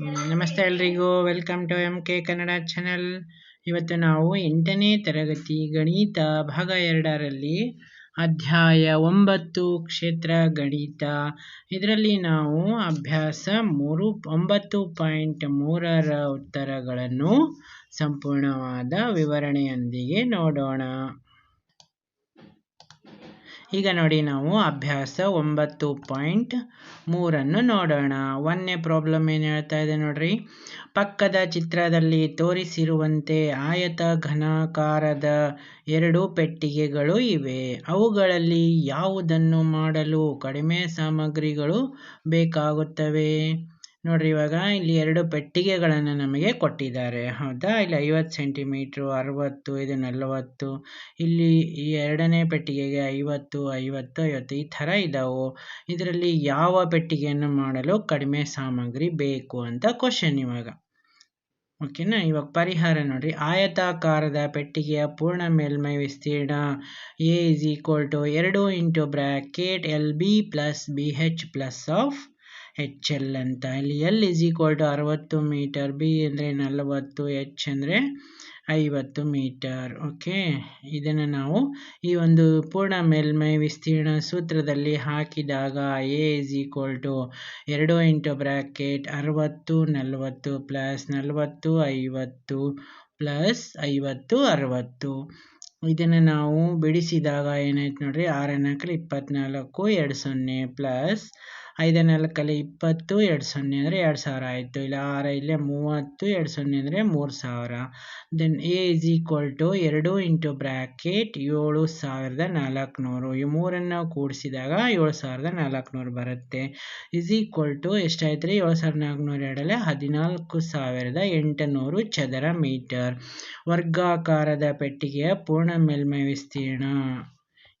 ನಮಸ್ತೆ ಎಲ್ರಿಗೂ. Welcome to M K Kannada channel ಇವತ್ತು ನಾವು ಎಂಟನೇ ತರಗತಿ ಗಣಿತ ಭಾಗ ಎರಡರಲ್ಲಿ ಅಧ್ಯಾಯ ಒಂಬತ್ತು ಕ್ಷೇತ್ರ ಗಣಿತ. ಇದರಲ್ಲಿ ನಾವು ಅಭ್ಯಾಸ ಮೂರು, ಒಂಬತ್ತು ಪಾಯಿಂಟ್ ಮೂರರ ಉತ್ತರಗಳನ್ನು ಸಂಪೂರ್ಣವಾದ ವಿವರಣೆಯೊಂದಿಗೆ ನೋಡೋಣ. ಈಗ ನೋಡಿ ನಾವು ಅಭ್ಯಾಸ ಒಂಬತ್ತು ಪಾಯಿಂಟ್ ಮೂರನ್ನು ನೋಡೋಣ. ಒಂದನೇ ಪ್ರಾಬ್ಲಮ್ ಏನು ಹೇಳ್ತಾ ಇದೆ ನೋಡ್ರಿ? ಪಕ್ಕದ ಚಿತ್ರದಲ್ಲಿ ತೋರಿಸಿರುವಂತೆ ಆಯತ ಘನಾಕಾರದ ಎರಡು ಪೆಟ್ಟಿಗೆಗಳು ಇವೆ. ಅವುಗಳಲ್ಲಿ ಯಾವುದನ್ನು ಮಾಡಲು ಕಡಿಮೆ ಸಾಮಗ್ರಿಗಳು ಬೇಕಾಗುತ್ತವೆ? ನೋಡ್ರಿ, ಇವಾಗ ಇಲ್ಲಿ ಎರಡು ಪೆಟ್ಟಿಗೆಗಳನ್ನು ನಮಗೆ ಕೊಟ್ಟಿದ್ದಾರೆ. ಹೌದಾ? ಇಲ್ಲಿ ಐವತ್ತು ಸೆಂಟಿಮೀಟ್ರು, ಅರವತ್ತು, ಇದು ನಲವತ್ತು. ಇಲ್ಲಿ ಈ ಎರಡನೇ ಪೆಟ್ಟಿಗೆಗೆ ಐವತ್ತು ಐವತ್ತು ಐವತ್ತು, ಈ ಥರ ಇದ್ದಾವೆ ಇದರಲ್ಲಿ ಯಾವ ಪೆಟ್ಟಿಗೆಯನ್ನು ಮಾಡಲು ಕಡಿಮೆ ಸಾಮಗ್ರಿ ಬೇಕು ಅಂತ ಕ್ವಶನ್ ಇವಾಗ. ಓಕೆನಾ ಇವಾಗ ಪರಿಹಾರ ನೋಡ್ರಿ. ಆಯತಾಕಾರದ ಪೆಟ್ಟಿಗೆಯ ಪೂರ್ಣ ಮೇಲ್ಮೈ ವಿಸ್ತೀರ್ಣ ಎ ಇಸ್ ಈಕ್ವಲ್ ಟು ಎರಡು into bracket L B plus B H plus of H L ಅಂತ. ಇಲ್ಲಿ ಎಲ್ ಇಸ್ ಈಕ್ವಲ್ ಟು ಅರವತ್ತು ಮೀಟರ್ ಬಿ ಅಂದರೆ ನಲವತ್ತು ಎಚ್ ಅಂದರೆ ಐವತ್ತು ಮೀಟರ್ ಓಕೆ ಇದನ್ನು ನಾವು ಈ ಒಂದು ಪೂರ್ಣ ಮೇಲ್ಮೈ ವಿಸ್ತೀರ್ಣ ಸೂತ್ರದಲ್ಲಿ ಹಾಕಿದಾಗ ಎ ಇಸ್ ಈಕ್ವಲ್ ಟು ಎರಡು ಇಂಟು ಬ್ರ್ಯಾಕೆಟ್ ಅರವತ್ತು, ನಲವತ್ತು ಪ್ಲಸ್ ನಲವತ್ತು, ಐವತ್ತು ಪ್ಲಸ್ ಐವತ್ತು, ಅರವತ್ತು. ಇದನ್ನು ನಾವು ಬಿಡಿಸಿದಾಗ ಏನಾಯ್ತು ನೋಡ್ರಿ? ಆರ ನಾಲ್ಕಲ್ಲಿ ಇಪ್ಪತ್ನಾಲ್ಕು, ಎರಡು ಸೊನ್ನೆ ಪ್ಲಸ್ ಐದ ನಾಲ್ಕಲ್ಲಿ ಇಪ್ಪತ್ತು, ಎರಡು ಸೊನ್ನೆ ಅಂದರೆ ಎರಡು ಸಾವಿರ ಆಯಿತು. ಇಲ್ಲ, ಆರ ಇಲ್ಲೇ ಮೂವತ್ತು, ಎರಡು ಸೊನ್ನೆ ಅಂದರೆ ಮೂರು ಸಾವಿರ. Then A is equal to ಎರಡು ಇಂಟು ಬ್ರ್ಯಾಕೆಟ್ ಏಳು ಸಾವಿರದ ನಾಲ್ಕುನೂರು. ಈ ಮೂರನ್ನು ಕೂಡಿಸಿದಾಗ ಏಳು ಸಾವಿರದ ನಾಲ್ಕುನೂರು ಬರುತ್ತೆ. ಇಸ್ ಈಕ್ವಲ್ ಟು ಎಷ್ಟಾಯ್ತು ರೀ ಏಳು ಸಾವಿರದ ನಾಲ್ಕುನೂರು ಎರಡಲ್ಲೇ ಹದಿನಾಲ್ಕು ಸಾವಿರದ ಎಂಟುನೂರು ಚದರ ಮೀಟರ್. ವರ್ಗಾಕಾರದ ಪೆಟ್ಟಿಗೆಯ ಪೂರ್ಣ ಮೇಲ್ಮೈ ವಿಸ್ತೀರ್ಣ.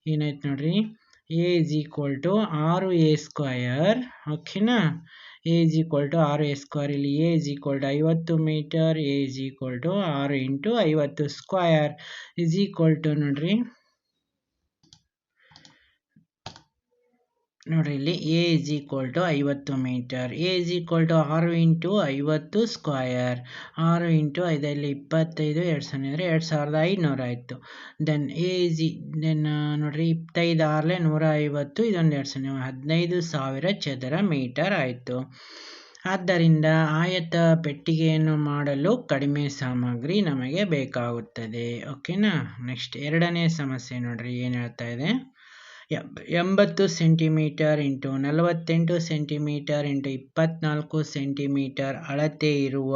ಏನಾಯ್ತು ನೋಡ್ರಿ? ಎ ಇಸ್ ಈಕ್ವಲ್ ಟು ಆರು ಎ ಸ್ಕ್ವಯರ್ ಓಕೆನಾ ಎ ಇಸ್ ಈಕ್ವಲ್ ಟು ಆರು ಎ ಸ್ಕ್ವಯರ್ ಇಲ್ಲಿ ಎ ಇಸ್ ಈಕ್ವಲ್ ಟು ಐವತ್ತು metre A is equal to ಆರು ಇಂಟು ಐವತ್ತು ಸ್ಕ್ವಯರ್ ಇಸ್ ಈಕ್ವಲ್ ಟು ನೋಡ್ರಿ. ನೋಡ್ರಿ ಇಲ್ಲಿ ಎ ಇಸ್ ಈಕ್ವಲ್ ಟು ಐವತ್ತು metre A is equal to ಆರು ಇಂಟು ಐವತ್ತು ಸ್ಕ್ವಯರ್ ಆರು ಇಂಟು ಐದಲ್ಲಿ ಇಪ್ಪತ್ತೈದು, ಎರಡು ಸೊನ್ನೆ ಅಂದರೆ ಎರಡು ಸಾವಿರದ ಐನೂರು ಆಯಿತು. ದೆನ್ ಎ ಇಸ್ ದೆನ್ ನೋಡ್ರಿ ಇಪ್ಪತ್ತೈದು ಆರಲೆ ನೂರ ಐವತ್ತು, ಇದೊಂದು ಎರಡು ಸೊನ್ನೆ ಹದಿನೈದು ಸಾವಿರ ಚದರ ಮೀಟರ್ ಆಯಿತು. ಆದ್ದರಿಂದ ಆಯತ ಪೆಟ್ಟಿಗೆಯನ್ನು ಮಾಡಲು ಕಡಿಮೆ ಸಾಮಗ್ರಿ ನಮಗೆ ಬೇಕಾಗುತ್ತದೆ. ಓಕೆನಾ ನೆಕ್ಸ್ಟ್ ಎರಡನೇ ಸಮಸ್ಯೆ ನೋಡ್ರಿ, ಏನು ಹೇಳ್ತಾ ಇದೆ? ಎಂಬತ್ತು ಸೆಂಟಿಮೀಟರ್ ಇಂಟು ನಲವತ್ತೆಂಟು ಸೆಂಟಿಮೀಟರ್ ಇಂಟು ಇಪ್ಪತ್ನಾಲ್ಕು ಸೆಂಟಿಮೀಟರ್ ಅಳತೆ ಇರುವ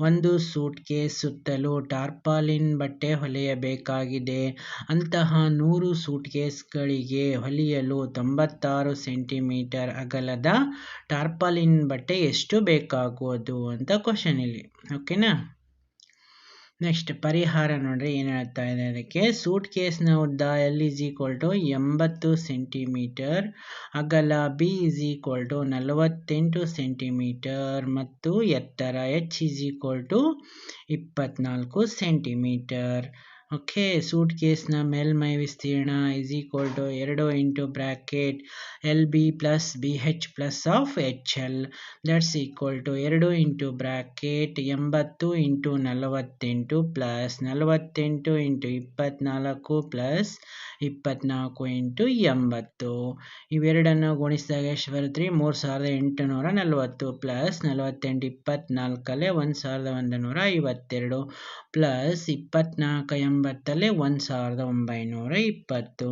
ಒಂದು ಸೂಟ್ಕೇಸ್ ಸುತ್ತಲೂ ಟಾರ್ಪಾಲಿನ್ ಬಟ್ಟೆ ಹೊಲಿಯಬೇಕಾಗಿದೆ. ಅಂತಹ ನೂರು ಸೂಟ್ಕೇಸ್ಗಳಿಗೆ ಹೊಲಿಯಲು ತೊಂಬತ್ತಾರು ಸೆಂಟಿಮೀಟರ್ ಅಗಲದ ಟಾರ್ಪಾಲಿನ್ ಬಟ್ಟೆ ಎಷ್ಟು ಬೇಕಾಗುವುದು ಅಂತ ಕ್ವಶನ್ ಇಲ್ಲಿ. ಓಕೆನಾ ನೆಕ್ಸ್ಟ್ ಪರಿಹಾರ ನೋಡ್ರಿ ಏನು ಹೇಳ್ತಾ ಇದೆ ಅದಕ್ಕೆ ಸೂಟ್ ಕೇಸ್ನ ಉದ್ದ ಎಲ್ ಇಸ್ ಈಕ್ವಲ್ ಟು ಎಂಬತ್ತು ಸೆಂಟಿಮೀಟರ್ ಅಗಲ ಬಿ ಇಸ್ ಈಕ್ವಲ್ ಟು ನಲವತ್ತೆಂಟು ಸೆಂಟಿಮೀಟರ್ ಮತ್ತು ಎತ್ತರ ಎಚ್ ಇಸ್ ಈಕ್ವಲ್ ಟು ಇಪ್ಪತ್ನಾಲ್ಕು ಸೆಂಟಿಮೀಟರ್ ಓಕೆ ಸೂಟ್ ಕೇಸ್ನ ಮೇಲ್ಮೈ ವಿಸ್ತೀರ್ಣ ಇಸ್ ಈಕ್ವಲ್ ಟು ಎರಡು into bracket L B plus B H plus of H L that's equal to ಎರಡು ಇಂಟು ಬ್ರ್ಯಾಕೆಟ್ ಎಂಬತ್ತು ಇಂಟು ನಲವತ್ತೆಂಟು ಪ್ಲಸ್ ನಲವತ್ತೆಂಟು ಇಂಟು ಇಪ್ಪತ್ನಾಲ್ಕು ಪ್ಲಸ್ ಇಪ್ಪತ್ನಾಲ್ಕು ಇಂಟು ಎಂಬತ್ತು. ಇವೆರಡನ್ನು ಗುಣಿಸಿದಾಗ ಎಷ್ಟು ಬರುತ್ತೆ ರೀ? ಮೂರು ಸಾವಿರದ ಎಂಟುನೂರ ನಲವತ್ತು ಪ್ಲಸ್ ನಲವತ್ತೆಂಟು ಇಪ್ಪತ್ನಾಲ್ಕಲ್ಲೇ ಒಂದು ಸಾವಿರದ ಒಂದು ನೂರ ಐವತ್ತೆರಡು ಪ್ಲಸ್ ಇಪ್ಪತ್ನಾಲ್ಕು ಎಂಬತ್ತಲ್ಲೇ ಒಂದು ಸಾವಿರದ ಒಂಬೈನೂರ ಇಪ್ಪತ್ತು.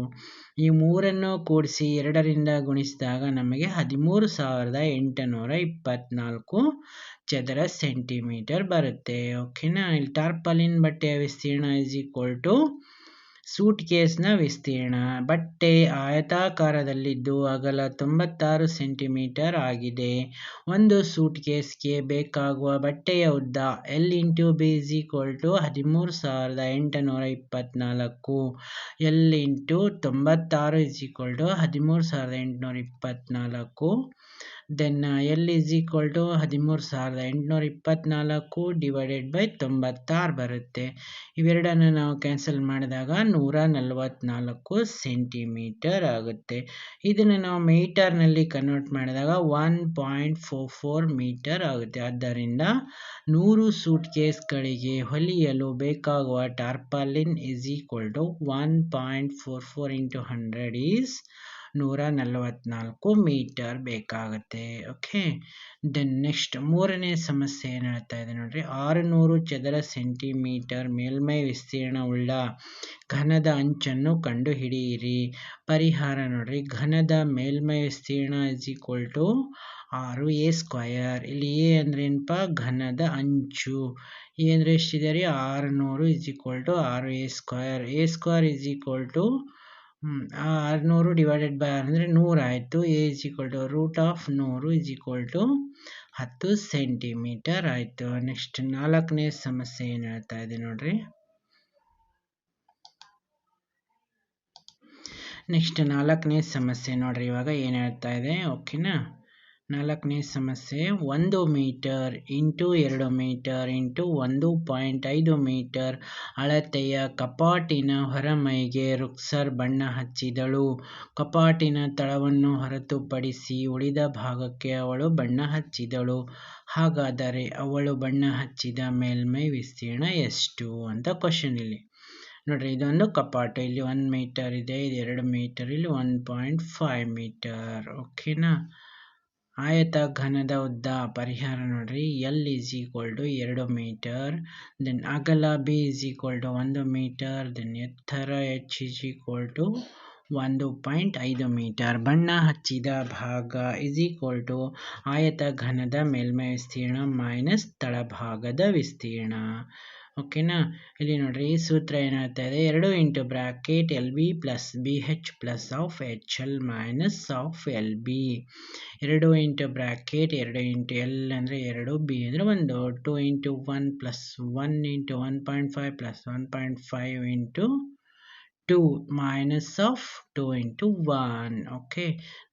ಈ ಮೂರನ್ನು ಕೂಡಿಸಿ ಎರಡರಿಂದ ಗುಣಿಸಿದಾಗ ನಮಗೆ ಹದಿಮೂರು ಸಾವಿರದ ಎಂಟುನೂರ ಇಪ್ಪತ್ನಾಲ್ಕು ಚದರ ಸೆಂಟಿಮೀಟರ್ ಬರುತ್ತೆ. ಓಕೆನಾ ಇಲ್ಲಿ ಟಾರ್ಪಲಿನ್ ಬಟ್ಟೆಯ ವಿಸ್ತೀರ್ಣ ಇಸ್ ಈಕ್ವಲ್ ಟು ಸೂಟ್ ಕೇಸ್ನ ವಿಸ್ತೀರ್ಣ. ಬಟ್ಟೆ ಆಯತಾಕಾರದಲ್ಲಿದ್ದು ಅಗಲ ತೊಂಬತ್ತಾರು ಸೆಂಟಿಮೀಟರ್ ಆಗಿದೆ. ಒಂದು ಸೂಟ್ ಕೇಸ್ಗೆ ಬೇಕಾಗುವ ಬಟ್ಟೆಯ ಉದ್ದ L into B equal to ಹದಿಮೂರು ಸಾವಿರದ ಎಂಟುನೂರ ಇಪ್ಪತ್ನಾಲ್ಕು. ಎಲ್ ಇಂಟು ತೊಂಬತ್ತಾರು ಇಸ್ ಈಕ್ವಲ್ ಟು ಹದಿಮೂರು ಸಾವಿರದ ಎಂಟುನೂರ ಇಪ್ಪತ್ನಾಲ್ಕು. Then L is equal to ಹದಿಮೂರು ಸಾವಿರದ ಎಂಟುನೂರ ಇಪ್ಪತ್ತ್ನಾಲ್ಕು ಡಿವೈಡೆಡ್ ಬೈ ತೊಂಬತ್ತಾರು ಬರುತ್ತೆ. ಇವೆರಡನ್ನು ನಾವು ಕ್ಯಾನ್ಸಲ್ ಮಾಡಿದಾಗ ನೂರ ನಲವತ್ತ್ನಾಲ್ಕು ಸೆಂಟಿಮೀಟರ್ ಆಗುತ್ತೆ. ಇದನ್ನು ನಾವು ಮೀಟರ್ನಲ್ಲಿ ಕನ್ವರ್ಟ್ ಮಾಡಿದಾಗ one point four four metre ಆಗುತ್ತೆ. ಆದ್ದರಿಂದ ನೂರು ಸೂಟ್ ಕೇಸ್ಗಳಿಗೆ ಹೊಲಿಯಲು ಬೇಕಾಗುವ tarpaulin is equal to one point four four into hundred is ನೂರ ನಲವತ್ನಾಲ್ಕು ಮೀಟರ್ ಬೇಕಾಗುತ್ತೆ ಓಕೆ ದೆನ್ ನೆಕ್ಸ್ಟ್ ಮೂರನೇ ಸಮಸ್ಯೆ ಏನು ಹೇಳ್ತಾ ಇದೆ ನೋಡ್ರಿ, ಆರುನೂರು ಚದರ ಸೆಂಟಿಮೀಟರ್ ಮೇಲ್ಮೈ ವಿಸ್ತೀರ್ಣವುಳ್ಳ ಘನದ ಅಂಚನ್ನು ಕಂಡುಹಿಡಿಯಿರಿ. ಪರಿಹಾರ ನೋಡ್ರಿ, ಘನದ ಮೇಲ್ಮೈ ವಿಸ್ತೀರ್ಣ ಇಸ್ ಈಕ್ವಲ್ ಟು ಆರು ಎ ಸ್ಕ್ವಯರ್ ಇಲ್ಲಿ ಎ ಅಂದ್ರೆ ಏನಪ್ಪ? ಘನದ ಅಂಚು. ಎ ಅಂದರೆ ಎಷ್ಟಿದೆ ರೀ? ಆರುನೂರು ಇಸ್ ಈಕ್ವಲ್ ಟು ಆರು A square A square is equal to ಆರುನೂರು ಡಿವೈಡೆಡ್ ಬೈ ಅಂದರೆ ನೂರು ಆಯಿತು. A is equal to root of ನೂರು ಇಸ್ ಈಕ್ವಲ್ ಟು ಹತ್ತು ಸೆಂಟಿಮೀಟರ್ ಆಯಿತು. ನೆಕ್ಸ್ಟ್ ನಾಲ್ಕನೇ ಸಮಸ್ಯೆ ಏನು ಹೇಳ್ತಾ ಇದೆ ನೋಡ್ರಿ? ನೆಕ್ಸ್ಟ್ ನಾಲ್ಕನೇ ಸಮಸ್ಯೆ ನೋಡ್ರಿ ಇವಾಗ ಏನು ಹೇಳ್ತಾ ಇದೆ ಓಕೆನಾ ನಾಲ್ಕನೇ ಸಮಸ್ಯೆ, ಒಂದು ಮೀಟರ್ ಇಂಟು ಎರಡು ಮೀಟರ್ ಇಂಟು ಒಂದು ಪಾಯಿಂಟ್ ಐದು ಮೀಟರ್ ಅಳತೆಯ ಕಪಾಟಿನ ಹೊರಮೈಗೆ ರುಕ್ಸರ್ ಬಣ್ಣ ಹಚ್ಚಿದಳು. ಕಪಾಟಿನ ತಳವನ್ನು ಹೊರತುಪಡಿಸಿ ಉಳಿದ ಭಾಗಕ್ಕೆ ಅವಳು ಬಣ್ಣ ಹಚ್ಚಿದಳು. ಹಾಗಾದರೆ ಅವಳು ಬಣ್ಣ ಹಚ್ಚಿದ ಮೇಲ್ಮೈ ವಿಸ್ತೀರ್ಣ ಎಷ್ಟು ಅಂತ ಕ್ವಶನ್ ಇಲ್ಲಿ. ನೋಡ್ರಿ, ಇದೊಂದು ಕಪಾಟು. ಇಲ್ಲಿ ಒನ್ ಮೀಟರ್ ಇದೆ, ಇದು ಎರಡು ಮೀಟರ್, ಇಲ್ಲಿ ಒನ್ ಪಾಯಿಂಟ್ ಫೈವ್ ಮೀಟರ್. ಓಕೆನಾ ಆಯತ ಘನದ ಉದ್ದ ಪರಿಹಾರ ನೋಡ್ರಿ. ಎಲ್ ಈಸ್ ಈಕ್ವಲ್ ಟು ಎರಡು ಮೀಟರ್ ದೆನ್ ಅಗಲ ಬಿ ಈಸ್ ಈಕ್ವಲ್ ಟು ಒಂದು ಮೀಟರ್ ದೆನ್ ಎತ್ತರ ಎಚ್ ಈಸ್ ಈಕ್ವಲ್ ಟು ಒಂದು ಪಾಯಿಂಟ್ ಐದು ಮೀಟರ್ ಬಣ್ಣ ಹಚ್ಚಿದ ಭಾಗ ಇಸ್ ಈಕ್ವಲ್ ಟು ಆಯತ ಘನದ ಮೇಲ್ಮೈ ವಿಸ್ತೀರ್ಣ ಮೈನಸ್ ತಳಭಾಗದ ವಿಸ್ತೀರ್ಣ. ಓಕೆನಾ? ಇಲ್ಲಿ ನೋಡ್ರಿ, ಈ ಸೂತ್ರ ಏನಾಗ್ತಾ ಇದೆ? ಎರಡು into bracket L B plus B H plus of H L minus of L B. ಎರಡು ಇಂಟು ಬ್ರಾಕೆಟ್, ಎರಡು ಇಂಟು ಎಲ್ ಅಂದರೆ ಎರಡು ಬಿ ಅಂದರೆ ಒಂದು. Two into one plus one into one point five plus one point five into two minus of two into one, okay?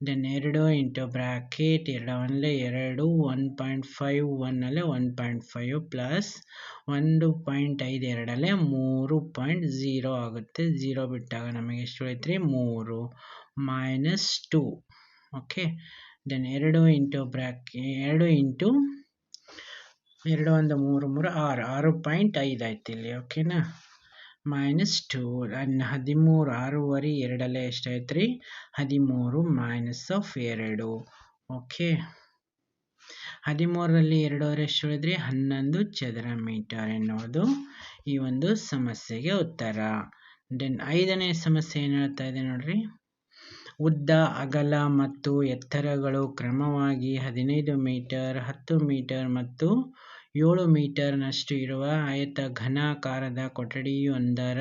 Then ಎರಡು into bracket ಎರಡು ಒನ್ಲೆ ಎರಡು, ಒನ್ ಪಾಯಿಂಟ್ ಫೈವ್, ಒನ್ನಲ್ಲೇ ಒನ್ ಪಾಯಿಂಟ್ ಫೈವ್ ಪ್ಲಸ್ ಒಂದು point ಐದು, ಎರಡಲ್ಲೇ ಮೂರು point zero ಆಗುತ್ತೆ. Zero ಬಿಟ್ಟಾಗ ನಮಗೆ ಎಷ್ಟು ರೀ ಮೂರು ಮೈನಸ್ ಟು, ಓಕೆ? ದೆನ್ ಎರಡು ಇಂಟು ಬ್ರಾಕೆ, ಎರಡು ಇಂಟು ಎರಡು ಒಂದು ಮೂರು ಮೂರು ಆರು ಆರು ಪಾಯಿಂಟ್ ಐದು ಆಯ್ತು ಇಲ್ಲಿ, ಓಕೆನಾ? ಮೈನಸ್ ಟು ಹದಿಮೂರು, ಆರೂವರೆ, ಎರಡಲ್ಲೇ ಎಷ್ಟಾಯ್ತು ರೀ ಹದಿಮೂರು ಮೈನಸ್ ಆಫ್ ಎರಡು. ಓಕೆ. ಹದಿಮೂರರಲ್ಲಿ ಎರಡೂವರೆ ಎಷ್ಟು ಉಳಿದ್ರಿ? ಹನ್ನೊಂದು ಚದರ ಮೀಟರ್ ಎನ್ನುವುದು ಈ ಒಂದು ಸಮಸ್ಯೆಗೆ ಉತ್ತರ. ದೆನ್ ಐದನೇ ಸಮಸ್ಯೆ ಏನು ಹೇಳ್ತಾ ಇದೆ ನೋಡ್ರಿ? ಉದ್ದ, ಅಗಲ ಮತ್ತು ಎತ್ತರಗಳು ಕ್ರಮವಾಗಿ ಹದಿನೈದು ಮೀಟರ್, ಹತ್ತು ಮೀಟರ್ ಮತ್ತು ಏಳು ಮೀಟರ್ನಷ್ಟು ಇರುವ ಆಯತ ಘನಾಕಾರದ ಕೊಠಡಿಯೊಂದರ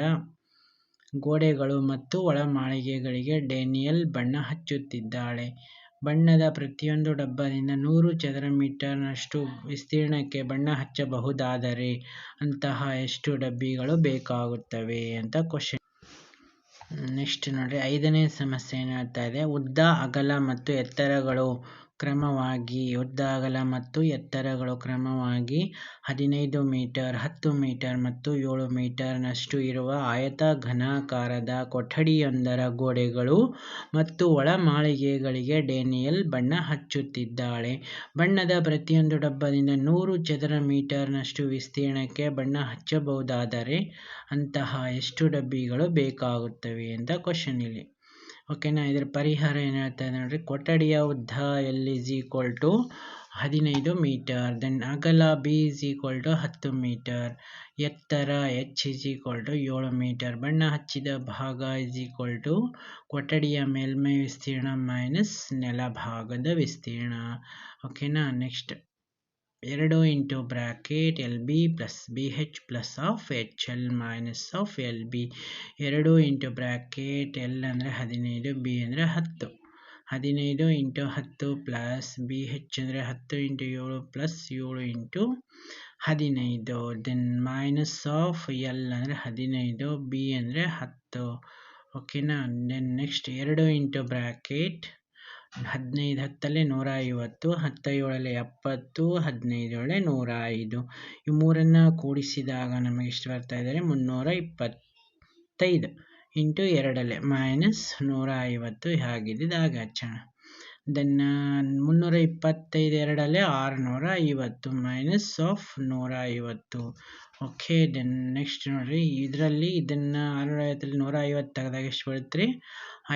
ಗೋಡೆಗಳು ಮತ್ತು ಒಳಮಾಳಿಗೆಗಳಿಗೆ ಡೇನಿಯಲ್ ಬಣ್ಣ ಹಚ್ಚುತ್ತಿದ್ದಾಳೆ. ಬಣ್ಣದ ಪ್ರತಿಯೊಂದು ಡಬ್ಬದಿಂದ ನೂರು ಚದರ ಮೀಟರ್ನಷ್ಟು ವಿಸ್ತೀರ್ಣಕ್ಕೆ ಬಣ್ಣ ಹಚ್ಚಬಹುದಾದರೆ ಅಂತಹ ಎಷ್ಟು ಡಬ್ಬಿಗಳು ಬೇಕಾಗುತ್ತವೆ ಅಂತ ಕ್ವಶನ್ ನೆಕ್ಸ್ಟ್ ನೋಡಿ ಐದನೇ ಸಮಸ್ಯೆ ಏನು ಹೇಳ್ತಾ ಇದೆ? ಉದ್ದ, ಅಗಲ ಮತ್ತು ಎತ್ತರಗಳು ಕ್ರಮವಾಗಿ ಉದ್ದ ಅಗಲ ಮತ್ತು ಎತ್ತರಗಳು ಕ್ರಮವಾಗಿ ಹದಿನೈದು ಮೀಟರ್, ಹತ್ತು ಮೀಟರ್ ಮತ್ತು ಏಳು ಮೀಟರ್ನಷ್ಟು ಇರುವ ಆಯತ ಘನಾಕಾರದ ಕೊಠಡಿಯೊಂದರ ಗೋಡೆಗಳು ಮತ್ತು ಒಳಮಾಳಿಗೆಗಳಿಗೆ ಡೇನಿಯಲ್ ಬಣ್ಣ ಹಚ್ಚುತ್ತಿದ್ದಾಳೆ. ಬಣ್ಣದ ಪ್ರತಿಯೊಂದು ಡಬ್ಬದಿಂದ ನೂರು ಚದರ ಮೀಟರ್ನಷ್ಟು ವಿಸ್ತೀರ್ಣಕ್ಕೆ ಬಣ್ಣ ಹಚ್ಚಬಹುದಾದರೆ ಅಂತಹ ಎಷ್ಟು ಡಬ್ಬಿಗಳು ಬೇಕಾಗುತ್ತವೆ ಓಕೆನಾ ಇದರ ಪರಿಹಾರ ಏನು ಹೇಳ್ತಾ ಇದೆ ನೋಡಿರಿ, ಕೊಠಡಿಯ ಉದ್ದ ಎಲ್ ಇಸ್ ಈಕ್ವಲ್ ಟು ಹದಿನೈದು ಮೀಟರ್ ದೆನ್ ಅಗಲ ಬಿ ಇಸ್ ಈಕ್ವಲ್ ಟು ಹತ್ತು ಮೀಟರ್ ಎತ್ತರ ಎಚ್ ಇಸ್ ಈಕ್ವಲ್ ಟು ಏಳು ಮೀಟರ್ ಬಣ್ಣ ಹಚ್ಚಿದ ಭಾಗ ಇಸ್ ಈಕ್ವಲ್ ಟು ಕೊಠಡಿಯ ಮೇಲ್ಮೈ ವಿಸ್ತೀರ್ಣ ಮೈನಸ್ ನೆಲಭಾಗದ ವಿಸ್ತೀರ್ಣ. ಓಕೆನಾ ನೆಕ್ಸ್ಟ್ ಎರಡು into bracket L B plus B H plus of H L minus of L B. ಎರಡು ಇಂಟು ಬ್ರ್ಯಾಕೆಟ್ ಎಲ್ ಅಂದರೆ ಹದಿನೈದು, ಬಿ ಅಂದರೆ ಹತ್ತು. ಹದಿನೈದು ಇಂಟು ಹತ್ತು ಪ್ಲಸ್ ಬಿ ಹೆಚ್ ಅಂದರೆ ಹತ್ತು ಇಂಟು ಏಳು ಪ್ಲಸ್ ಏಳು ಇಂಟು ಹದಿನೈದು. ದೆನ್ ಮೈನಸ್ ಆಫ್ ಎಲ್ ಅಂದರೆ ಹದಿನೈದು, ಬಿ ಅಂದರೆ ಹತ್ತು. ಓಕೆನಾ? ದೆನ್ ನೆಕ್ಸ್ಟ್ ಎರಡು ಇಂಟು ಬ್ರಾಕೆಟ್ ಹದಿನೈದು ಹತ್ತಲ್ಲೇ ನೂರ ಐವತ್ತು ಹತ್ತ ಎಪ್ಪತ್ತು ಹದಿನೈದು ನೂರ ಐದು ಈ ಮೂರನ್ನು ಕೂಡಿಸಿದಾಗ ನಮಗೆ ಎಷ್ಟು ಬರ್ತಾ ಇದ್ದಾರೆ? ಮುನ್ನೂರ ಇಪ್ಪತ್ತೈದು ಇಂಟು ಎರಡಲ್ಲೇ ಮೈನಸ್ ನೂರ ಐವತ್ತು ಹಾಗಿದ್ದಾಗ ಹಚ್ಚೋಣ ದೆನ್ ಮುನ್ನೂರ ಇಪ್ಪತ್ತೈದು ಎರಡಲ್ಲೇ ಆರುನೂರ ಐವತ್ತು ಮೈನಸ್ ಆಫ್ ನೂರ ಐವತ್ತು ಓಕೆ ದೆನ್ ನೆಕ್ಸ್ಟ್ ನೋಡಿರಿ. ಇದರಲ್ಲಿ ಇದನ್ನು ಆರುನೂರ ಐವತ್ತರಲ್ಲಿ ನೂರ ಐವತ್ತು ತೆಗೆದಾಗ ಎಷ್ಟು ಬರುತ್ತೆ ರೀ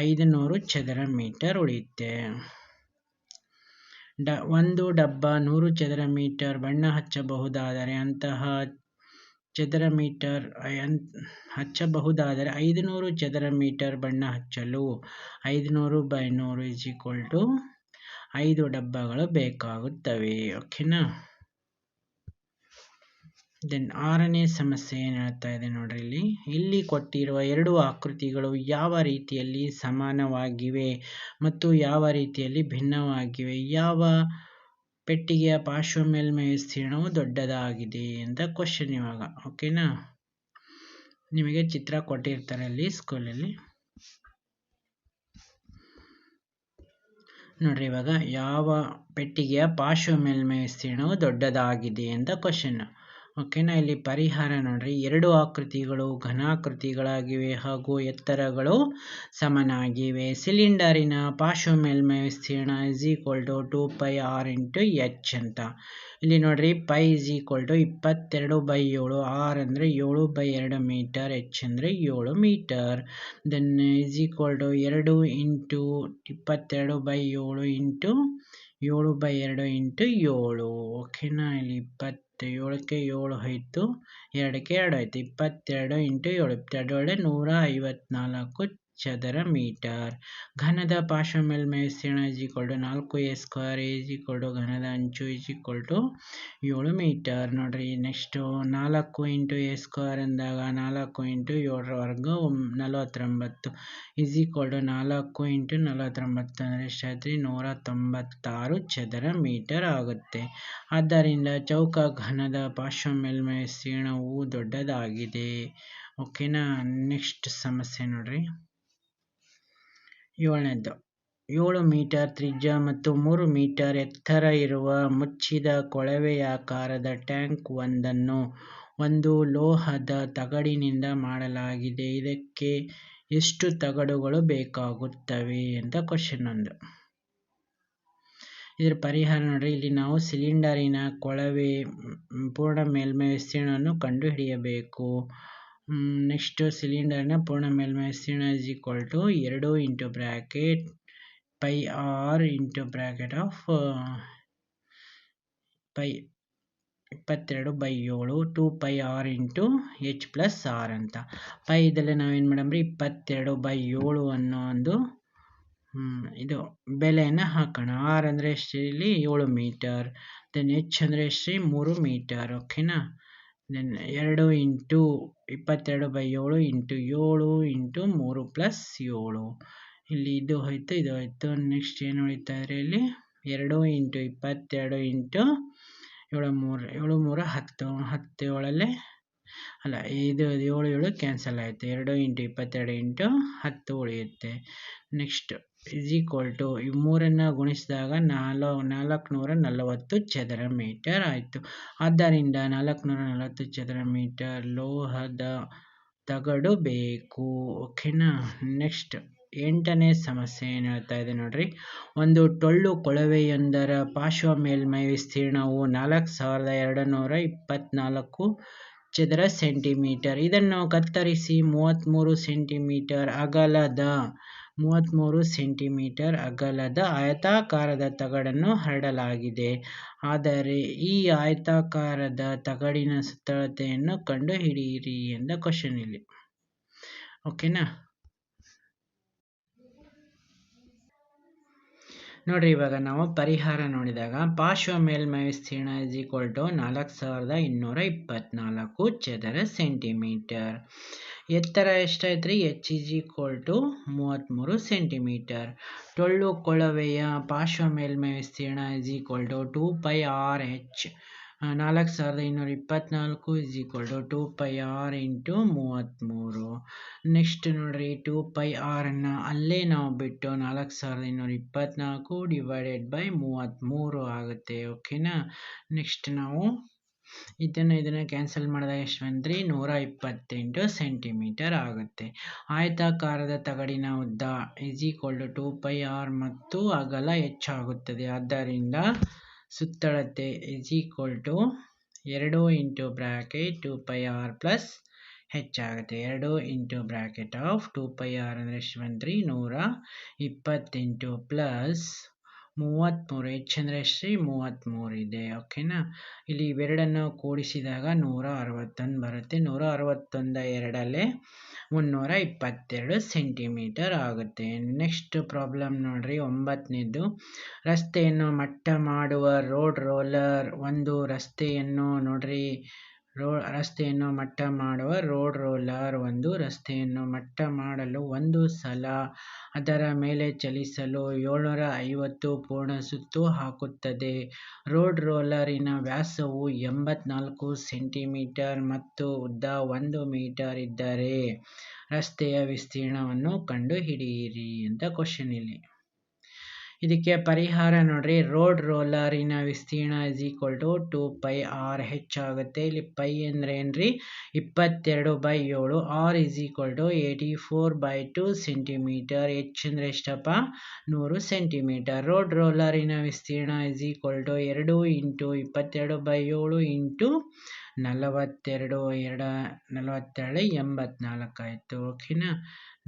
ಐದುನೂರು ಚದರ ಮೀಟರ್ ಉಳಿಯುತ್ತೆ. ಡ, ಒಂದು ಡಬ್ಬ ನೂರು ಚದರ ಮೀಟರ್ ಬಣ್ಣ ಹಚ್ಚಬಹುದಾದರೆ ಅಂತಹ ಚದರ ಮೀಟರ್ ಹಚ್ಚಬಹುದಾದರೆ ಐದುನೂರು ಚದರ ಮೀಟರ್ ಬಣ್ಣ ಹಚ್ಚಲು ಐದುನೂರು ಬೈ ನೂರು ಇಸ್ ಈಕ್ವಲ್ ಟು ಐದು ಡಬ್ಬಗಳು ಬೇಕಾಗುತ್ತವೆ. ಓಕೆನಾ ದೆನ್ ಆರನೇ ಸಮಸ್ಯೆ ಏನು ಹೇಳ್ತಾ ಇದೆ ನೋಡ್ರಿ ಇಲ್ಲಿ? ಇಲ್ಲಿ ಕೊಟ್ಟಿರುವ ಎರಡು ಆಕೃತಿಗಳು ಯಾವ ರೀತಿಯಲ್ಲಿ ಸಮಾನವಾಗಿವೆ ಮತ್ತು ಯಾವ ರೀತಿಯಲ್ಲಿ ಭಿನ್ನವಾಗಿವೆ? ಯಾವ ಪೆಟ್ಟಿಗೆಯ ಪಾರ್ಶ್ವ ಮೇಲ್ಮೈ ವಿಸ್ತೀರ್ಣವು ದೊಡ್ಡದಾಗಿದೆ ಅಂತ ಕ್ವಶನ್ ಇವಾಗ. ಓಕೆನಾ ನಿಮಗೆ ಚಿತ್ರ ಕೊಟ್ಟಿರ್ತಾರೆ ಅಲ್ಲಿ ಸ್ಕೂಲಲ್ಲಿ ನೋಡ್ರಿ ಇವಾಗ ಯಾವ ಪೆಟ್ಟಿಗೆಯ ಪಾರ್ಶ್ವ ಮೇಲ್ಮೈ ವಿಸ್ತೀರ್ಣವು ದೊಡ್ಡದಾಗಿದೆ ಅಂತ ಕ್ವಶನ್ ಓಕೆನಾ ಇಲ್ಲಿ ಪರಿಹಾರ ನೋಡ್ರಿ. ಎರಡು ಆಕೃತಿಗಳು ಘನಾಕೃತಿಗಳಾಗಿವೆ ಹಾಗೂ ಎತ್ತರಗಳು ಸಮನಾಗಿವೆ. ಸಿಲಿಂಡರಿನ ಪಾರ್ಶ್ವ ಮೇಲ್ಮೈ ವಿಸ್ತೀರ್ಣ is equal to two pi R into H ಅಂತ. ಇಲ್ಲಿ ನೋಡ್ರಿ ಪೈ ಇಸ್ ಈಕ್ವಲ್ ಟು ಇಪ್ಪತ್ತೆರಡು ಬೈ ಏಳು ಆರ್ ಅಂದರೆ ಏಳು ಬೈ ಎರಡು ಮೀಟರ್ ಎಚ್ ಅಂದರೆ ಏಳು metre then is equal to ಎರಡು ಇಂಟು ಇಪ್ಪತ್ತೆರಡು ಬೈ ಏಳು ಇಂಟು ಏಳು ಬೈ ಎರಡು ಇಂಟು ಏಳು. ಓಕೆನಾ ಇಲ್ಲಿ ಇಪ್ಪತ್ತು ಏಳಕ್ಕೆ ಏಳು ಹೋಯಿತು ಎರಡಕ್ಕೆ ಎರಡು ಆಯಿತು. ಇಪ್ಪತ್ತೆರಡು ಇಂಟು ಏಳು ಇಪ್ಪತ್ತೆರಡು ಒಳ್ಳೆ ನೂರ ಐವತ್ನಾಲ್ಕು ಚದರ ಮೀಟರ್. ಘನದ ಪಾರ್ಶ್ವ ಮೇಲ್ಮೈ ವಿಸ್ತೀರ್ಣ ಈಸ್ ಈಕ್ವಲ್ ಟು ನಾಲ್ಕು A square is equal to ಘನದ ಅಂಚು ಈಸ್ ಈಕ್ವಲ್ ಟು ಏಳು ಮೀಟರ್. ನೋಡ್ರಿ ನೆಕ್ಸ್ಟು ನಾಲ್ಕು ಇಂಟು ಎ ಸ್ಕ್ವೇರ್ ಅಂದಾಗ ನಾಲ್ಕು ಇಂಟು ಏಳರ ವರ್ಗ ನಲವತ್ತೊಂಬತ್ತು. ಈಸ್ ಈಕ್ವಲ್ ಟು ನಾಲ್ಕು ಇಂಟು ನಲವತ್ತೊಂಬತ್ತು ಅಂದರೆ ಎಷ್ಟಾಯ್ತು ನೂರ ತೊಂಬತ್ತಾರು ಚದರ ಮೀಟರ್ ಆಗುತ್ತೆ. ಆದ್ದರಿಂದ ಚೌಕ ಘನದ ಪಾರ್ಶ್ವ ಮೇಲ್ಮೈ ವಿಸ್ತೀರ್ಣವು ದೊಡ್ಡದಾಗಿದೆ. ಓಕೆನಾ? ನೆಕ್ಸ್ಟ್ ಸಮಸ್ಯೆ ನೋಡ್ರಿ. ಏಳನೇದ್ದು ಏಳು ಮೀಟರ್ ತ್ರಿಜ್ಯ ಮತ್ತು ಮೂರು ಮೀಟರ್ ಎತ್ತರ ಇರುವ ಮುಚ್ಚಿದ ಕೊಳವೆಯಾಕಾರದ ಟ್ಯಾಂಕ್ ಒಂದನ್ನು ಒಂದು ಲೋಹದ ತಗಡಿನಿಂದ ಮಾಡಲಾಗಿದೆ. ಇದಕ್ಕೆ ಎಷ್ಟು ತಗಡುಗಳು ಬೇಕಾಗುತ್ತವೆ ಅಂತ ಕ್ವಶನ್ ಒಂದು. ಇದರ ಪರಿಹಾರ ನೋಡ್ರಿ. ಇಲ್ಲಿ ನಾವು ಸಿಲಿಂಡರಿನ ಕೊಳವೆ, ಪೂರ್ಣ ಮೇಲ್ಮೈ ವಿಸ್ತೀರ್ಣವನ್ನು ಕಂಡುಹಿಡಿಯಬೇಕು. ನೆಕ್ಸ್ಟ್ ಸಿಲಿಂಡರ್ನ ಪೂರ್ಣ ಮೇಲ್ಮೈ ವಿಸ್ತೀರ್ಣ ಇಸ್ ಈಕ್ವಲ್ ಟು ಎರಡು into bracket pi R into bracket of pi ಇಪ್ಪತ್ತೆರಡು ಬೈ ಏಳು two pi R into H plus R ಅಂತ. ಪೈ ಇದಲ್ಲೇ ನಾವೇನು ಮಾಡಮ್ರಿ ಇಪ್ಪತ್ತೆರಡು ಬೈ ಏಳು ಅನ್ನೋ ಒಂದು ಇದು ಬೆಲೆಯನ್ನು ಹಾಕೋಣ. ಆರ್ ಅಂದರೆ ಎಷ್ಟು ಇಲ್ಲಿ? ಏಳು ಮೀಟರ್ ದೆನ್ ಎಚ್ ಅಂದರೆ ಎಷ್ಟು ಮೂರು ಮೀಟರ್ ಓಕೆನಾ ಎರಡು ಇಂಟು ಇಪ್ಪತ್ತೆರಡು ಬೈ ಏಳು ಇಂಟು ಏಳು ಇಂಟು ಮೂರು ಪ್ಲಸ್ ಏಳು. ಇಲ್ಲಿ ಇದು ಹೋಯ್ತು ಇದು ಹೋಯ್ತು. ನೆಕ್ಸ್ಟ್ ಏನು ಉಳಿತಾ ಇದ್ರೆ ಇಲ್ಲಿ? ಎರಡು ಇಂಟು ಇಪ್ಪತ್ತೆರಡು ಇಂಟು ಏಳು ಮೂರು ಏಳು ಮೂರು ಹತ್ತು. ಹತ್ತು ಏಳಲ್ಲೇ? ಅಲ್ಲ, ಇದು ಏಳು ಏಳು ಕ್ಯಾನ್ಸಲ್ ಆಯಿತು. ಎರಡು ಇಂಟು ಇಪ್ಪತ್ತೆರಡು ಇಂಟು ಹತ್ತು ಉಳಿಯುತ್ತೆ. ನೆಕ್ಸ್ಟ್ ಇಸ್ ಈಕ್ವಲ್ ಟು ಈ ಮೂರನ್ನು ಗುಣಿಸಿದಾಗ ನಾಲ್ಕು ನಾಲ್ಕುನೂರ ನಲವತ್ತು ಚದರ ಮೀಟರ್ ಆಯಿತು. ಆದ್ದರಿಂದ ನಾಲ್ಕುನೂರ ನಲವತ್ತು ಚದರ ಮೀಟರ್ ಲೋಹದ ತಗಡು ಬೇಕು. ಓಕೆನಾ ನೆಕ್ಸ್ಟ್ ಎಂಟನೇ ಸಮಸ್ಯೆ ಏನು ಹೇಳ್ತಾ ಇದೆ ನೋಡ್ರಿ. ಒಂದು ಟೊಳ್ಳು ಕೊಳವೆಯೊಂದರ ಪಾರ್ಶ್ವ ಮೇಲ್ಮೈ ವಿಸ್ತೀರ್ಣವು ನಾಲ್ಕು ಸಾವಿರದ ಎರಡು ನೂರ ಇಪ್ಪತ್ತ್ನಾಲ್ಕು ಚದರ ಸೆಂಟಿಮೀಟರ್ ಇದನ್ನು ಕತ್ತರಿಸಿ ಮೂವತ್ತ್ಮೂರು ಸೆಂಟಿಮೀಟರ್ ಅಗಲದ ಮೂವತ್ತ್ಮೂರು ಸೆಂಟಿಮೀಟರ್ ಅಗಲದ ಆಯತಾಕಾರದ ತಗಡನ್ನು ಹರಡಲಾಗಿದೆ. ಆದರೆ, ಈ ಆಯತಾಕಾರದ ತಗಡಿನ ಸುತ್ತಳತೆಯನ್ನು ಕಂಡುಹಿಡಿಯಿರಿ ಎಂದ ಕ್ವಶನ್ ಇಲ್ಲಿ. ಓಕೆನಾ ನೋಡ್ರಿ, ಇವಾಗ ನಾವು ಪರಿಹಾರ ನೋಡಿದಾಗ ಪಾರ್ಶ್ವ ಮೇಲ್ಮೈ ವಿಸ್ತೀರ್ಣ ಇಸ್ ಈಕ್ವಲ್ ಟು ನಾಲ್ಕು ಸಾವಿರದ ಇನ್ನೂರ ಇಪ್ಪತ್ನಾಲ್ಕು ಚದರ ಸೆಂಟಿಮೀಟರ್. ಎತ್ತರ ಎಷ್ಟಾಯ್ತು ರೀ ಎಚ್ ಇಸ್ ಈಕ್ವಲ್ ಟು ಮೂವತ್ತ್ಮೂರು ಸೆಂಟಿಮೀಟರ್ ಟೊಳ್ಳು ಕೊಳವೆಯ ಪಾರ್ಶ್ವ ಮೇಲ್ಮೈ ವಿಸ್ತೀರ್ಣ is equal to two pi R H ನಾಲ್ಕು ಸಾವಿರದ ಇನ್ನೂರ ಇಪ್ಪತ್ತ್ನಾಲ್ಕು is equal to two pi R into ಮೂವತ್ತ್ಮೂರು ನೆಕ್ಸ್ಟ್ ನೋಡಿರಿ ಟೂ ಪೈ ಆರನ್ನು ಅಲ್ಲೇ ನಾವು ಬಿಟ್ಟು ನಾಲ್ಕು ಸಾವಿರದ ಇನ್ನೂರ ಇಪ್ಪತ್ತ್ನಾಲ್ಕು ಡಿವೈಡೆಡ್ ಬೈ ಮೂವತ್ತ್ಮೂರು ಆಗುತ್ತೆ. ಓಕೆನಾ ನೆಕ್ಸ್ಟ್ ನಾವು ಇದನ್ನು ಇದನ್ನು ಕ್ಯಾನ್ಸಲ್ ಮಾಡಿದಾಗ ಎಷ್ಟು ಬಂದ್ರಿ ನೂರ ಇಪ್ಪತ್ತೆಂಟು ಸೆಂಟಿಮೀಟರ್ ಆಗುತ್ತೆ. ಆಯತಾಕಾರದ ತಗಡಿನ ಉದ್ದ is equal to two pi R ಮತ್ತು ಅಗಲ ಹೆಚ್ಚಾಗುತ್ತದೆ. ಆದ್ದರಿಂದ ಸುತ್ತಳತೆ ಇಸ್ ಈಕ್ವಲ್ ಟು ಎರಡು into bracket two pi R plus ಹೆಚ್ಚಾಗುತ್ತೆ. ಎರಡು into bracket of two pi R ಅಂದರೆ ಎಷ್ಟು ಬಂದ್ರಿ ನೂರ ಇಪ್ಪತ್ತೆಂಟು ಪ್ಲಸ್ ಮೂವತ್ತ್ಮೂರು ಎಚ್ ಅಂದರೆ ಮೂವತ್ತ್ಮೂರು ಇದೆ, ಓಕೆನಾ? ಇಲ್ಲಿ ಇವೆರಡನ್ನು ಕೂಡಿಸಿದಾಗ ನೂರ ಅರವತ್ತೊಂದು ಬರುತ್ತೆ. ನೂರ ಅರವತ್ತೊಂದು ಎರಡಲ್ಲೇ ಮುನ್ನೂರ ಇಪ್ಪತ್ತೆರಡು ಸೆಂಟಿಮೀಟರ್ ಆಗುತ್ತೆ. ನೆಕ್ಸ್ಟ್ ಪ್ರಾಬ್ಲಮ್ ನೋಡ್ರಿ, ಒಂಬತ್ತನೇದು. ರಸ್ತೆಯನ್ನು ಮಟ್ಟ ಮಾಡುವ ರೋಡ್ ರೋಲರ್ ಒಂದು ರಸ್ತೆಯನ್ನು ನೋಡ್ರಿ ರಸ್ತೆಯನ್ನು ಮಟ್ಟ ಮಾಡುವ ರೋಡ್ ರೋಲರ್ ಒಂದು ರಸ್ತೆಯನ್ನು ಮಟ್ಟ ಮಾಡಲು ಒಂದು ಸಲ, ಅದರ ಮೇಲೆ ಚಲಿಸಲು ಏಳ್ನೂರ ಐವತ್ತು ಪೂರ್ಣ ಸುತ್ತು ಹಾಕುತ್ತದೆ. ರೋಡ್ ರೋಲರಿನ ವ್ಯಾಸವು ಎಂಬತ್ನಾಲ್ಕು ಸೆಂಟಿಮೀಟರ್ ಮತ್ತು ಉದ್ದ ಒಂದು ಮೀಟರ್ ಇದ್ದರೆ ರಸ್ತೆಯ ವಿಸ್ತೀರ್ಣವನ್ನು ಕಂಡುಹಿಡಿಯಿರಿ ಅಂತ ಕ್ವಶನ್ ಇಲ್ಲಿ. ಇದಕ್ಕೆ ಪರಿಹಾರ ನೋಡ್ರಿ. ರೋಡ್ ರೋಲರಿನ ವಿಸ್ತೀರ್ಣ is equal to two pi R ಹೆಚ್ಚಾಗುತ್ತೆ. ಇಲ್ಲಿ ಪೈ ಅಂದ್ರೆ ಏನ್ರಿ? ಇಪ್ಪತ್ತೆರಡು ಬೈ ಏಳು. R is equal to eighty four by two centimetre H ಅಂದ್ರೆ ಎಷ್ಟಪ್ಪ? ನೂರು ಸೆಂಟಿಮೀಟರ್ ರೋಡ್ ರೋಲರಿನ ವಿಸ್ತೀರ್ಣ ಇಸ್ ಈಕ್ವಲ್ ಟು ಎರಡು ಇಂಟು ಇಪ್ಪತ್ತೆರಡು ಬೈ ಏಳು ಇಂಟು ನಲವತ್ತೆರಡು. ಎರಡ ನಲವತ್ತೆರಡು ಎಂಬತ್ನಾಲ್ಕು ಆಯಿತು. ಓಕೆನಾ?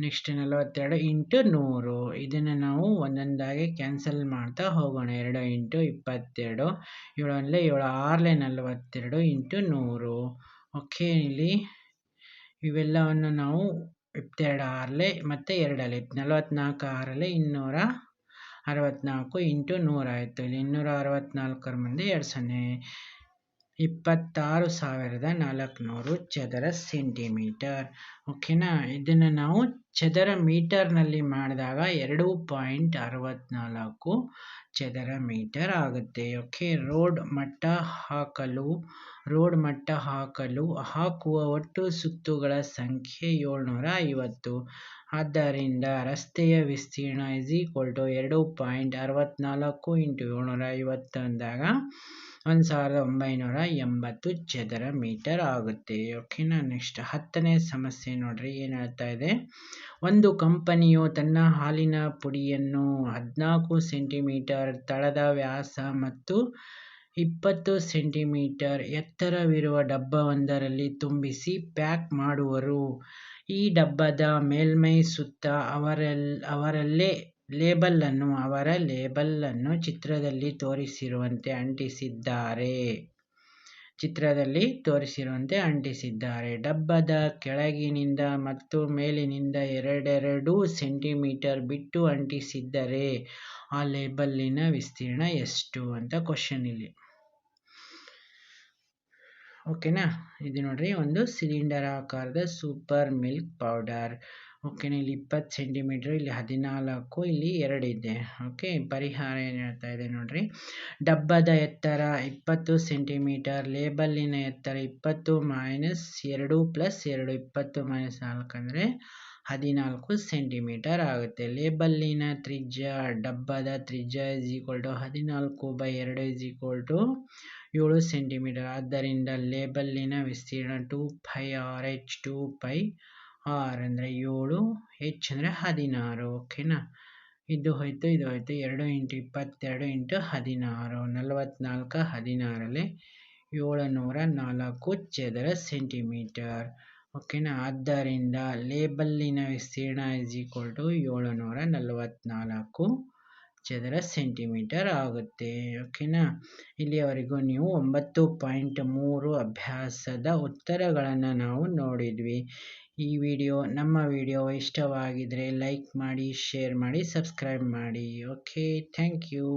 ನೆಕ್ಸ್ಟ್ ನಲವತ್ತೆರಡು ಇಂಟು ನೂರು. ಇದನ್ನು ನಾವು ಒಂದೊಂದಾಗಿ ಕ್ಯಾನ್ಸಲ್ ಮಾಡ್ತಾ ಹೋಗೋಣ. ಎರಡು ಇಂಟು ಇಪ್ಪತ್ತೆರಡು, ಏಳು ಅಂದರೆ ಏಳು ಆರಲೆ ನಲವತ್ತೆರಡು ಇಂಟು ನೂರು. ಓಕೆ, ಇಲ್ಲಿ ಇವೆಲ್ಲವನ್ನು ನಾವು ಇಪ್ಪತ್ತೆರಡು ಆರಲೆ ಮತ್ತು ಎರಡಲ್ಲಿ ನಲವತ್ತ್ನಾಲ್ಕು ಆರಲೆ ಇನ್ನೂರ ಅರವತ್ತ್ನಾಲ್ಕು ಇಂಟು ನೂರಾಯಿತು. ಇಲ್ಲಿ ಇನ್ನೂರ ಅರವತ್ತ್ನಾಲ್ಕರ ಮುಂದೆ ಎರಡು ಸೊನ್ನೆ. ಇಪ್ಪತ್ತಾರು ಸಾವಿರದ ನಾಲ್ಕುನೂರು ಚದರ ಸೆಂಟಿಮೀಟರ್. ಓಕೆನಾ? ಇದನ್ನು ನಾವು ಚದರ ಮೀಟರ್ನಲ್ಲಿ ಮಾಡಿದಾಗ ಎರಡು ಪಾಯಿಂಟ್ ಅರವತ್ತ್ನಾಲ್ಕು ಚದರ ಮೀಟರ್ ಆಗುತ್ತೆ. ಓಕೆ, ರೋಡ್ ಮಟ್ಟ ಹಾಕಲು, ರೋಡ್ ಮಟ್ಟ ಹಾಕಲು ಹಾಕುವ ಒಟ್ಟು ಸುತ್ತುಗಳ ಸಂಖ್ಯೆ ಏಳ್ನೂರ ಐವತ್ತು ಆದ್ದರಿಂದ ರಸ್ತೆಯ ವಿಸ್ತೀರ್ಣ ಇಸ್ ಈಕ್ವಲ್ ಟು ಎರಡು ಪಾಯಿಂಟ್ ಅರವತ್ತ್ನಾಲ್ಕು ಇಂಟು ಏಳ್ನೂರ ಐವತ್ತು ಅಂದಾಗ ಒಂದು ಸಾವಿರದ ಒಂಬೈನೂರ ಎಂಬತ್ತು ಚದರ ಮೀಟರ್ ಆಗುತ್ತೆ. ಓಕೆನಾ, ನೆಕ್ಸ್ಟ್ ಹತ್ತನೇ ಸಮಸ್ಯೆ ನೋಡ್ರಿ, ಏನು ಹೇಳ್ತಾ ಇದೆ? ಒಂದು ಕಂಪನಿಯು ತನ್ನ ಹಾಲಿನ ಪುಡಿಯನ್ನು ಹದಿನಾಲ್ಕು ಸೆಂಟಿಮೀಟರ್ ತಳದ ವ್ಯಾಸ ಮತ್ತು ಇಪ್ಪತ್ತು ಸೆಂಟಿಮೀಟರ್ ಎತ್ತರವಿರುವ ಡಬ್ಬವೊಂದರಲ್ಲಿ ತುಂಬಿಸಿ ಪ್ಯಾಕ್ ಮಾಡುವರು. ಈ ಡಬ್ಬದ ಮೇಲ್ಮೈ ಸುತ್ತ ಅವರೆಲ್, ಅವರಲ್ಲೇ ಲೇಬಲನ್ನು ಅವರ ಲೇಬಲನ್ನು ಚಿತ್ರದಲ್ಲಿ ತೋರಿಸಿರುವಂತೆ ಅಂಟಿಸಿದ್ದಾರೆ. ಚಿತ್ರದಲ್ಲಿ ತೋರಿಸಿರುವಂತೆ ಅಂಟಿಸಿದ್ದಾರೆ. ಡಬ್ಬದ ಕೆಳಗಿನಿಂದ ಮತ್ತು ಮೇಲಿನಿಂದ ಎರಡೆರಡು ಸೆಂಟಿಮೀಟರ್ ಬಿಟ್ಟು ಅಂಟಿಸಿದ್ದರೆ ಆ ಲೇಬಲ್ಲಿನ ವಿಸ್ತೀರ್ಣ ಎಷ್ಟು ಅಂತ ಕ್ವಶನ್ ಇಲ್ಲಿ. ಓಕೆನಾ? ಇದು ನೋಡ್ರಿ, ಒಂದು ಸಿಲಿಂಡರ್ ಆಕಾರದ ಸೂಪರ್ ಮಿಲ್ಕ್ ಪೌಡರ್. ಓಕೆನಾ, ಇಲ್ಲಿ ಇಪ್ಪತ್ತು ಸೆಂಟಿಮೀಟ್ರ್, ಇಲ್ಲಿ ಹದಿನಾಲ್ಕು, ಇಲ್ಲಿ ಎರಡಿದೆ ಓಕೆ, ಪರಿಹಾರ ಏನು ಹೇಳ್ತಾ ಇದೆ ನೋಡ್ರಿ. ಡಬ್ಬದ ಎತ್ತರ ಇಪ್ಪತ್ತು ಸೆಂಟಿಮೀಟರ್ ಲೇಬಲ್ಲಿನ ಎತ್ತರ ಇಪ್ಪತ್ತು ಮೈನಸ್ ಎರಡು ಪ್ಲಸ್ ಎರಡು, ಇಪ್ಪತ್ತು ಮೈನಸ್ ನಾಲ್ಕು ಅಂದರೆ ಹದಿನಾಲ್ಕು ಸೆಂಟಿಮೀಟರ್ ಆಗುತ್ತೆ. ಲೇಬಲ್ಲಿನ ತ್ರಿಜ್ಯ, ಡಬ್ಬದ ತ್ರಿಜ್ಯ ಇಸ್ ಈಕ್ವಲ್ ಟು ಹದಿನಾಲ್ಕು ಬೈ ಎರಡು ಇಸ್ ಈಕ್ವಲ್ ಟು ಏಳು ಸೆಂಟಿಮೀಟರ್. ಆದ್ದರಿಂದ ಲೇಬಲ್ಲಿನ ವಿಸ್ತೀರ್ಣ two pi R H two pi R ಅಂದರೆ ಏಳು ಹೆಚ್ ಅಂದರೆ ಹದಿನಾರು. ಓಕೆನಾ? ಇದು ಹೋಯಿತು ಇದು ಹೋಯಿತು. ಎರಡು ಇಂಟು ಇಪ್ಪತ್ತೆರಡು ಇಂಟು ಹದಿನಾರು. ನಲವತ್ನಾಲ್ಕು ಹದಿನಾರಲ್ಲಿ ಏಳುನೂರ ನಾಲ್ಕು ಚದರ ಸೆಂಟಿಮೀಟರ್. ಓಕೆನಾ? ಆದ್ದರಿಂದ ಲೇಬಲ್ಲಿನ ವಿಸ್ತೀರ್ಣ ಇಸ್ ಈಕ್ವಲ್ ಟು ಏಳುನೂರ ನಲವತ್ನಾಲ್ಕು. ಚದರ ಸೆಂಟಿಮೀಟರ್ ಆಗುತ್ತೆ ಓಕೆನಾ ಇಲ್ಲಿಯವರೆಗೂ ನೀವು ಒಂಬತ್ತು ಪಾಯಿಂಟ್ ಮೂರು ಅಭ್ಯಾಸದ ಉತ್ತರಗಳನ್ನು ನಾವು ನೋಡಿದ್ವಿ. ಈ ವಿಡಿಯೋ, ನಮ್ಮ ವಿಡಿಯೋ ಇಷ್ಟವಾಗಿದ್ದರೆ ಲೈಕ್ ಮಾಡಿ ಶೇರ್ ಮಾಡಿ ಸಬ್ಸ್ಕ್ರೈಬ್ ಮಾಡಿ ಓಕೆ ಥ್ಯಾಂಕ್ ಯು